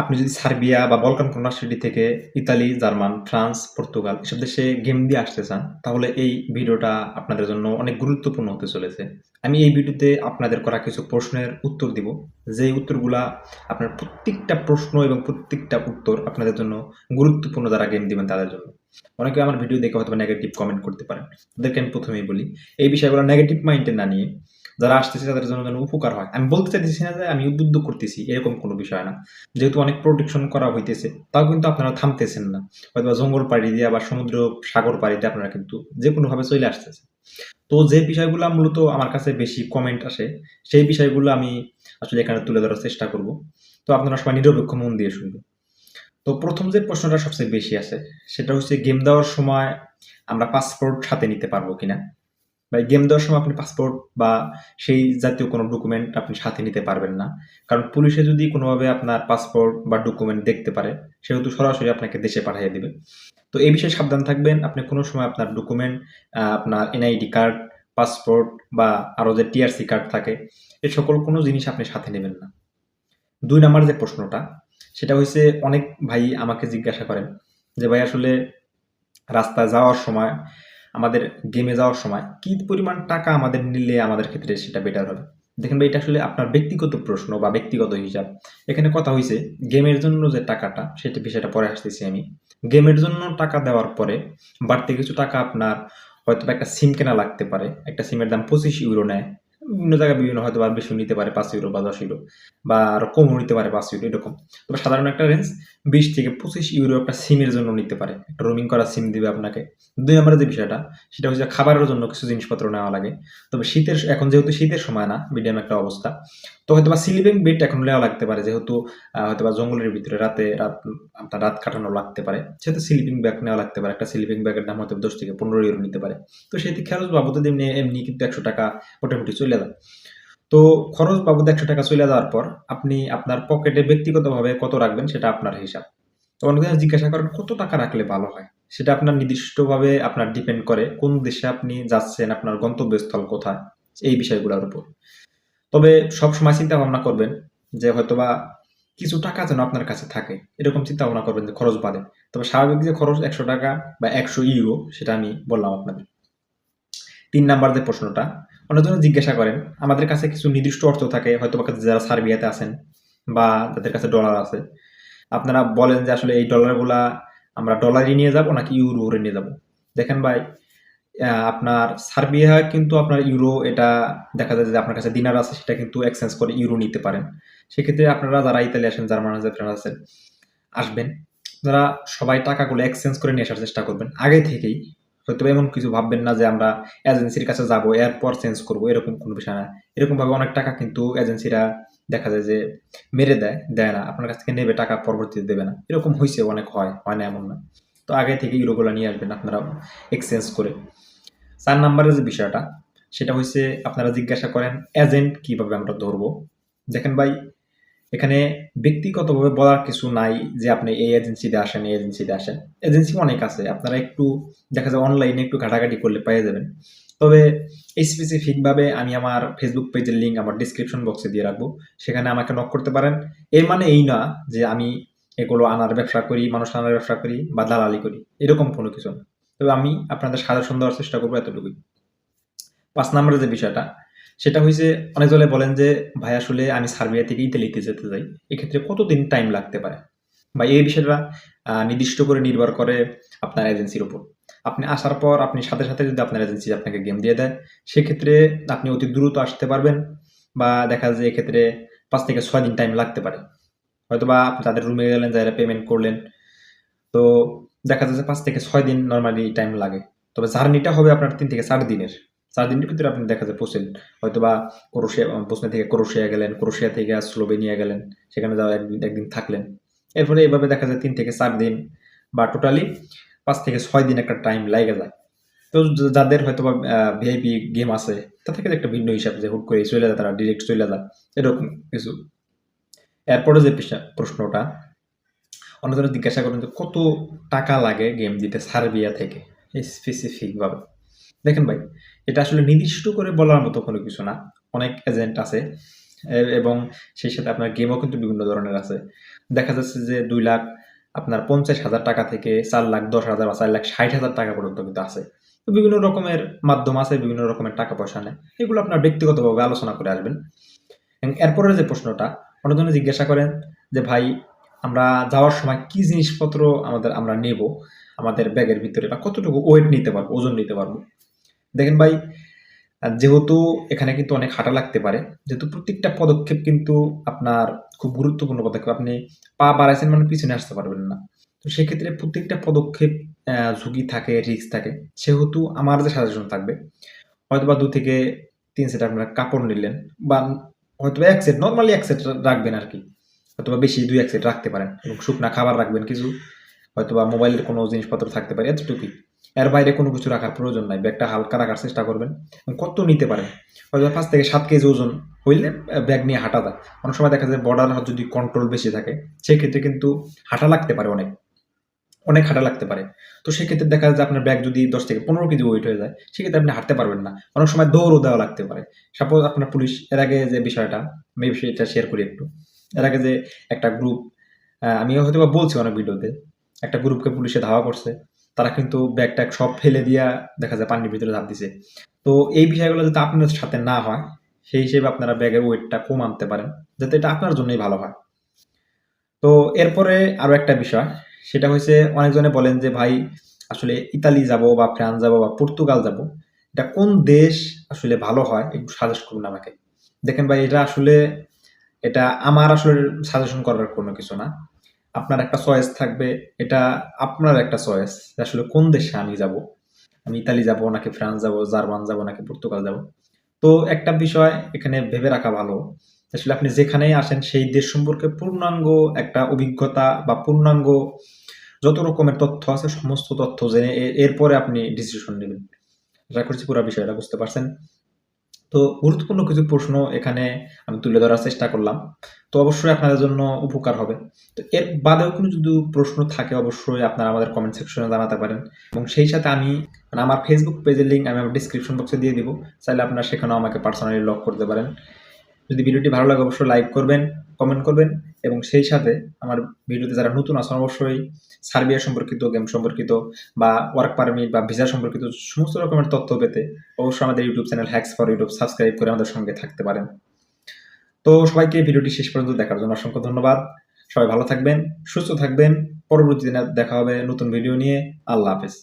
আপনি যদি সার্বিয়া বা বলকান কোন রাষ্ট্রটি থেকে ইতালি, জার্মান, ফ্রান্স, পর্তুগাল এসব দেশে গেম দিয়ে আসতে চান, তাহলে এই ভিডিওটা আপনাদের জন্য অনেক গুরুত্বপূর্ণ হতে চলেছে। আমি এই ভিডিওতে আপনাদের করা কিছু প্রশ্নের উত্তর দিব। যেই উত্তরগুলা আপনার প্রত্যেকটা প্রশ্ন এবং প্রত্যেকটা উত্তর আপনাদের জন্য গুরুত্বপূর্ণ যারা গেম দিবেন তাদের জন্য। অনেকে আমার ভিডিও দেখে হয়তোবা নেগেটিভ কমেন্ট করতে পারেন। তাদেরকে আমি প্রথমেই বলি, এই বিষয়গুলো নেগেটিভ মাইন্ডে না নিয়ে যারা আসতেছে তাদের জন্য যেন উপকার হয়। আমি বলতে চাইতেছি না যে আমি উদ্বুদ্ধ করতেছি, এরকম কোনো বিষয় না। যেহেতু অনেক প্রোটেকশন করা হইতেছে, তাও কিন্তু আপনারা থামতেছেন না। হয়তোবা জঙ্গল পাড়ি দিয়ে বা সমুদ্র, সাগর পাড়ি দিয়ে আপনারা কিন্তু যেকোনোভাবে চইলে আসতেছেন। তো যে বিষয়গুলো মূলত আমার কাছে বেশি কমেন্ট আসে, সেই বিষয়গুলো আমি আসলে এখানে তুলে ধরার চেষ্টা করব। তো আপনারা সবাই নিরপেক্ষ মন দিয়ে শুনবেন। তো প্রথম যে প্রশ্নটা সবচেয়ে বেশি আছে সেটা হচ্ছে গেম দেওয়ার সময় আমরা পাসপোর্ট সাথে নিতে পারব কিনা? বা গেম দেওয়ার সময় আপনি পাসপোর্ট বা সেই জাতীয় কোনো ডকুমেন্ট আপনি সাথে নিতে পারবেন না। কারণ পুলিশে যদি কোনোভাবে আপনার পাসপোর্ট বা ডকুমেন্ট দেখতে পারে, সেহেতু সরাসরি আপনাকে দেশে পাঠিয়ে দেবে তো এই বিষয়ে সাবধান থাকবেন। আপনি কোনো সময় আপনার ডকুমেন্ট, আপনার এনআইডি কার্ড, পাসপোর্ট বা আরও যে টিআরসি কার্ড থাকে, এ সকল কোনো জিনিস আপনি সাথে নেবেন না। দুই নাম্বার যে প্রশ্নটা, সেটা হইছে অনেক ভাই আমাকে জিজ্ঞাসা করেন যে, "ভাই আসলে রাস্তায় যাওয়ার সময়, আমাদের গেমে যাওয়ার সময় কী পরিমাণ টাকা আমাদের নিলে আমাদের ক্ষেত্রে সেটা বেটার হবে?" দেখেন ভাই এটা আসলে আপনার ব্যক্তিগত প্রশ্ন বা ব্যক্তিগত হিসাব। এখানে কথা হয়েছে গেমের জন্য যে টাকাটা, সেটা বিষয়টা পরে আসতেছি আমি। গেমের জন্য টাকা দেওয়ার পরে বাড়তি কিছু টাকা আপনার হয়তো একটা সিম কেনা লাগতে পারে। একটা সিমের দাম €২৫ নেয়। বিভিন্ন জায়গায় বিভিন্ন হয়তোবা আরও বেশিও নিতে পারে €৫ বা €১০ বা আরও কমও নিতে পারে €৫ এরকম। তবে সাধারণ একটা রেঞ্জ €২০-৳২৫ একটা সিমের জন্য নিতে পারে। একটা রোমিং করা সিম দিবে আপনাকে। ২ নাম্বারের যে বিষয়টা, সেটা হচ্ছে খাবারের জন্য কিছু জিনিসপত্র নেওয়া লাগে। তবে শীতের এখন যেহেতু শীতের সময় না, মিডিয়াম একটা অবস্থা। তো হয়তোবা স্লিপিং বেড এখন নেওয়া লাগতে পারে। যেহেতু আ হয়তোবা জঙ্গলের ভিতরে রাতে রাত আপনার রাত কাটানো লাগতে পারে। সেহেতু স্লিপিং ব্যাগ নেওয়া লাগতে পারে। একটা স্লিপিং ব্যাগের দাম হয়তো €১০-৳১৫ নিতে পারে। তো সেটি খরচ বাবদ এমনি এমনি কিন্তু ৳১০০ মোটামুটি চইলা যায়। তো খরচ বাবদ ৳১০০ চইলা যাওয়ার পর আপনি আপনার পকেটে ব্যক্তিগতভাবে কত রাখবেন সেটা আপনার হিসাব। তো অনেকে জিজ্ঞাসা করেন কত টাকা রাখলে ভালো হয়? সেটা আপনার নির্দিষ্টভাবে আপনার ডিপেন্ড করে কোন দেশে আপনি যাচ্ছেন, আপনার গন্তব্যস্থল কোথায়? এই বিষয়গুলার উপর। তবে সবসময় চিন্তা ভাবনা করবেন যে হয়তোবা কিছু টাকা যেন আপনার কাছে থাকে। এরকম চিন্তা ভাবনা করবেন যে খরচ বাদে। তবে স্বাভাবিক যে খরচ ৳১০০ বা €১০০ সেটা আমি বললাম আপনাদের। তিন নাম্বার যে প্রশ্নটা, অনেকজনে জিজ্ঞাসা করেন, আমাদের কাছে কিছু নির্দিষ্ট অর্থ থাকে হয়তোবা যারা সার্বিয়াতে আছেন বা যাদের কাছে ডলার আছে। আপনারা বলেন যে আসলে এই ডলারগুলা আমরা ডলারে নিয়ে যাব নাকি ইউরোরে নিয়ে যাব দেখেন ভাই, আপনার সার্বিয়া কিন্তু আপনার ইউরো এটা দেখা যায় যে আপনার কাছে দিনার আছে সেটা কিন্তু এক্সচেঞ্জ করে ইউরো নিতে পারেন। সেক্ষেত্রে আপনারা যারা ইতালি আসেন, জার্মান আছেন, ফ্রান্স আছেন, আসবেন। যারা সবাই টাকাগুলো এক্সচেঞ্জ করে নিয়ে আসার চেষ্টা করবেন আগে থেকেই। হয়তোবা এমন কিছু ভাববেন না যে আমরা এজেন্সির কাছে যাব, এরপর চেঞ্জ করব, এরকম কোনো বিষয় না। এরকমভাবে অনেক টাকা কিন্তু এজেন্সিরা দেখা যায় যে মেরে দেয়, দেয় না। আপনার কাছ থেকে নেবে টাকা পরবর্তীতে দেবে না। এরকম হইছে অনেক হয়, হয় না এমন না। তো আগে থেকে ইউরোগুলা নিয়ে আসবেন আপনারা এক্সচেঞ্জ করে। চার নাম্বারের যে বিষয়টা, সেটা হইছে আপনারা জিজ্ঞাসা করেন এজেন্ট কীভাবে আমরা ধরবো? দেখেন ভাই, এখানে ব্যক্তিগতভাবে বলার কিছু নাই যে আপনি এই এজেন্সিতে আসেন, এই এজেন্সিতে আসেন। এজেন্সি অনেক আছে। আপনারা একটু দেখা যায় অনলাইনে একটু ঘাটাঘাটি করলে পেয়ে যাবেন। তবে স্পেসিফিক ভাবে আমি আমার ফেসবুক পেজের লিঙ্ক আমার ডেসক্রিপশন বক্সে দিয়ে রাখব। সেখানে আমাকে নক করতে পারেন। এর মানে এই না যে আমি এগুলো আনার ব্যবসা করি, মানুষ আনার ব্যবসা করি বা দালালি করি। এরকম কোনো কিছু না। তবে আমি আপনাদের সাজেশন দেওয়ার চেষ্টা করব এতটুকুই। পাঁচ নম্বরের যে বিষয়টা, সেটা হয়েছে অনেক জলে বলেন যে, "ভাই আসলে আমি সার্বিয়া থেকে ইতালিতে যেতে চাই। এক্ষেত্রে কতদিন টাইম লাগতে পারে?" বা এই বিষয়টা নির্দিষ্ট করে নির্ভর করে আপনার এজেন্সির উপর। আপনি আসার পর আপনি সাথে, সাথে যদি আপনার এজেন্সি আপনাকে গেম দিয়ে দেয়, সেক্ষেত্রে আপনি অতি দ্রুত আসতে পারবেন বা দেখা যায় এক্ষেত্রে পাঁচ থেকে ছয় দিন টাইম লাগতে পারে। হয়তোবা আপনি তাদের রুমে গেলেন, যারা পেমেন্ট করলেন। তো দেখা যাচ্ছে পাঁচ থেকে ছয় দিন নর্মালি টাইম লাগে। তবে জার্নিটা হবে আপনার তিন থেকে চার দিনের। ৪ দিনের ভিতরে আপনি দেখা যায় পৌঁছেন। হয়তোবা ক্রোশিয়া বসনিয়া থেকে ক্রোশিয়া গেলেন, ক্রোশিয়া থেকে স্লোভেনিয়া গেলেন। সেখানে যাওয়া ১ দিন ১ দিন থাকলেন। এরপরে এভাবে দেখা যায় ৩ থেকে ৪ দিন বা টোটালি পাঁচ থেকে ছয় দিন একটা টাইম লাইগা যায়। তো যাদের হয়তোবা আ ভিআইপি গেম আছে, তাদের ক্ষেত্রে একটা ভিন্ন হিসাব যে হুট করে চলে যায় তারা ডিরেক্ট চলে যায়। এরকম কিছু। এরপরে যে প্রশ্নটা, অনেকজনে জিজ্ঞাসা করেন যে কত টাকা লাগে গেম দিতে সার্বিয়া থেকে স্পেসিফিক ভাবে? দেখেন ভাই, এটা আসলে নির্দিষ্ট করে বলার মতো কোনো কিছু না। অনেক এজেন্ট আছে এবং সেই সাথে আপনার গেমও কিন্তু বিভিন্ন ধরনের আছে। দেখা যাচ্ছে যে দুই লাখ আপনার ৫০,০০০ টাকা থেকে চার লাখ ১০ হাজার বা ৪ লাখ ৬০ হাজার টাকা পর্যন্ত কিন্তু আছে। বিভিন্ন রকমের মাধ্যম আছে, বিভিন্ন রকমের টাকা পয়সা নেয়। এগুলো আপনার ব্যক্তিগতভাবে আলোচনা করে আসবেন। এবং এরপরের যে প্রশ্নটা অনেকজনে জিজ্ঞাসা করেন যে, "ভাই আমরা যাওয়ার সময় কি জিনিসপত্র আমাদের আমরা নেব আমাদের ব্যাগের ভিতরে বা কতটুকু ওয়েট নিতে পারব, ওজন নিতে পারব?" দেখেন ভাই যেহেতু এখানে কিন্তু অনেক হাঁটা লাগতে পারে, যেহেতু প্রত্যেকটা পদক্ষেপ কিন্তু আপনার খুব গুরুত্বপূর্ণ পদক্ষেপ। আপনি পা বাড়াইছেন মানে পিছনে আসতে পারবেন না। তো সেক্ষেত্রে প্রত্যেকটা পদক্ষেপ ঝুঁকি থাকে, রিস্ক থাকে। সেহেতু আমার যে সাজেশন থাকবে হয়তোবা দু থেকে তিন সেট আপনারা কাপড় নিলেন বা হয়তোবা এক সেট নর্মালি এক সেট রাখবেন আরকি। হয়তোবা বেশি ২-১ সেট রাখতে পারেন এবং শুকনা খাবার রাখবেন কিছু। হয়তোবা মোবাইলের কোনো জিনিসপত্র থাকতে পারে এতটুকুই। এর বাইরে কোনো কিছু রাখার প্রয়োজন নাই। ব্যাগটা হালকা রাখার চেষ্টা করবেন। কত নিতে পারেন? হয়তোবা ৫ থেকে সাত কেজি ওজন হইলে ব্যাগ নিয়ে হাঁটা যায়। অনেক সময় দেখা যায় বর্ডার যদি কন্ট্রোল বেশি থাকে, সেক্ষেত্রে কিন্তু হাঁটা লাগতে পারে অনেক। অনেক হাঁটা লাগতে পারে। তো সেক্ষেত্রে দেখা যায় আপনার ব্যাগ যদি ১০ থেকে ১৫ কেজি ওয়েট হয়ে যায়, সেক্ষেত্রে আপনি হাঁটতে পারবেন না। অনেক সময় দৌড়ও দেওয়া লাগতে পারে। সাপোজ আপনার পুলিশ এর আগে যে বিষয়টা, আমি এই বিষয়টা শেয়ার করি একটু। এর আগে যে একটা গ্রুপ আমি হয়তোবা বলছি অনেক ভিডিওতে। একটা গ্রুপকে পুলিশে ধাওয়া করছে। তারা কিন্তু ব্যাগ-ট্যাগ সব ফেলে দিয়া দেখা যায় পানির ভিতরে ঝাঁপ দিছে। তো এই বিষয়গুলো যাতে আপনার সাথে না হয়, সেই হিসেবে আপনারা ব্যাগের ওয়েটটা কম আনতে পারেন। যাতে এটা আপনার জন্যই ভালো হয়। তো এরপরে আরও একটা বিষয়, সেটা হইছে অনেকজনে বলেন যে, "ভাই আসলে ইতালি যাব বা ফ্রান্স যাব বা পর্তুগাল যাব। এটা কোন দেশ আসলে ভালো হয় একটু সাজেস্ট করুন আমাকে।" দেখেন ভাই এটা আসলে এটা আমার আসলে সাজেশন করার কোনো কিছু না। আপনার একটা চয়েস থাকবে। এটা আপনার একটা চয়েস আসলে কোন দেশে আমি যাব আমি ইতালি যাব, নাকি ফ্রান্স যাব, জার্মান যাব, নাকি পর্তুগাল যাব তো একটা বিষয় এখানে ভেবে রাখা ভালো। আসলে আপনি যেখানেই আসেন, সেই দেশ সম্পর্কে পূর্ণাঙ্গ একটা অভিজ্ঞতা বা পূর্ণাঙ্গ যত রকমের তথ্য আছে, সমস্ত তথ্য জেনে এরপরে আপনি ডিসিশন নিবেন। আশা করছি পুরা বিষয়টা বুঝতে পারছেন। তো গুরুত্বপূর্ণ কিছু প্রশ্ন এখানে আমি তুলে ধরার চেষ্টা করলাম। তো অবশ্যই আপনাদের জন্য উপকার হবে। তো এর বাদেও কোনো যদি প্রশ্ন থাকে অবশ্যই আপনারা আমাদের কমেন্ট সেকশনে জানাতে পারেন। এবং সেই সাথে আমি মানে আমার ফেসবুক পেজের লিংক আমি আমার ডেসক্রিপশন বক্সে দিয়ে দিব। চাইলে আপনারা সেখানেও আমাকে পার্সোনালি লক করতে পারেন। যদি ভিডিওটি ভালো লাগে অবশ্যই লাইক করবেন, কমেন্ট করবেন এবং সেই সাথে আমার ভিডিওতে যারা নতুন আছেন অবশ্যই সার্বিয়া সম্পর্কিত, গেম সম্পর্কিত বা ওয়ার্ক পারমিট বা ভিসা সম্পর্কিত সমস্ত রকমের তথ্য পেতে অবশ্যই আমাদের YouTube channel hacks for YouTube subscribe করে আমাদের সঙ্গে থাকতে পারেন। তো সবাইকে ভিডিওটি শেষ পর্যন্ত দেখার জন্য অসংখ্য ধন্যবাদ। সবাই ভালো থাকবেন, সুস্থ থাকবেন। পরবর্তী দিনে দেখা হবে নতুন ভিডিও নিয়ে। আল্লাহ হাফেজ।